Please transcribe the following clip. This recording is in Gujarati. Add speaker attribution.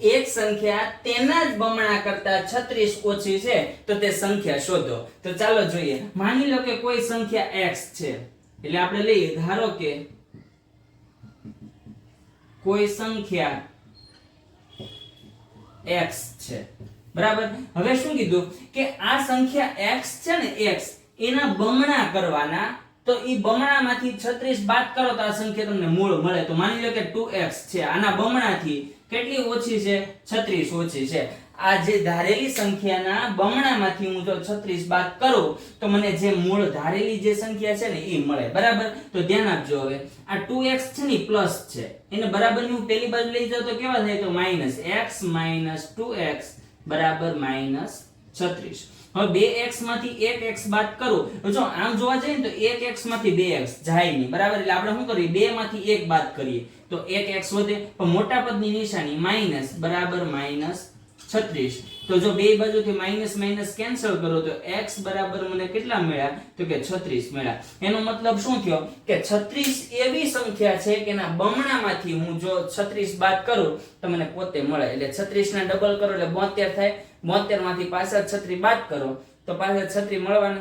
Speaker 1: એક સંખ્યા તેના જ બમણા કરતા 36 ઓછી છે, તો તે સંખ્યા શોધો. તો ચાલો જોઈએ. માની લો કે કોઈ સંખ્યા x છે. એટલે આપણે લઈએ, ધારો કે કોઈ સંખ્યા x છે. બરાબર? હવે શું કીધું? કે આ સંખ્યા x છે ને x, એના બમણા કરવાના તો એ બમણામાંથી છત્રીસ બાદ કરો તો આ સંખ્યા તમને મૂળ મળે. તો માની લો કે ટુ છે. આના બમણાથી કેટલી ઓછી છે? છત્રીસ ઓછી છે. આ જે ધારેલી સંખ્યાના બમણામાંથી હું જો 36 બાદ કરું, તો મને જે મૂળ ધારેલી જે સંખ્યા છે ને એ મળે. બરાબર? તો ધ્યાન આપજો હવે. આ 2x છે ને પ્લસ છે. એને બરાબર હું પેલી બાજુ લઈ જાઉં તો કેવા થાય? તો -x 2x બરાબર -3 છત્રીસ. હવે બે એક્સમાંથી એક એક્સ બાદ કરો. જો આમ જોવા જઈએ તો એક એક્સમાંથી બે એક્સ જાય નહીં. બરાબર? એટલે આપણે શું કરીએ? બે માંથી એક બાદ કરીએ. તો એક એક્સ વધે. પણ મોટા પદની નિશાની માઇનસ બરાબર માઇનસ 36 તો જો બે બાજુથી માઇનસ માઇનસ કેન્સલ કરો, તો x બરાબર મને કેટલા મળ્યા? તો કે 36 મળ્યા. એનો મતલબ શું થયો? કે 36 એવી સંખ્યા છે કે એના બમણામાંથી હું જો 36 બાદ કરું, તો મને પોતે મળે. એટલે 36 ના ડબલ કરો એટલે 72 થાય. 72 માંથી પાછા 36 બાદ કરો. તો પાછા 36 મળવાના.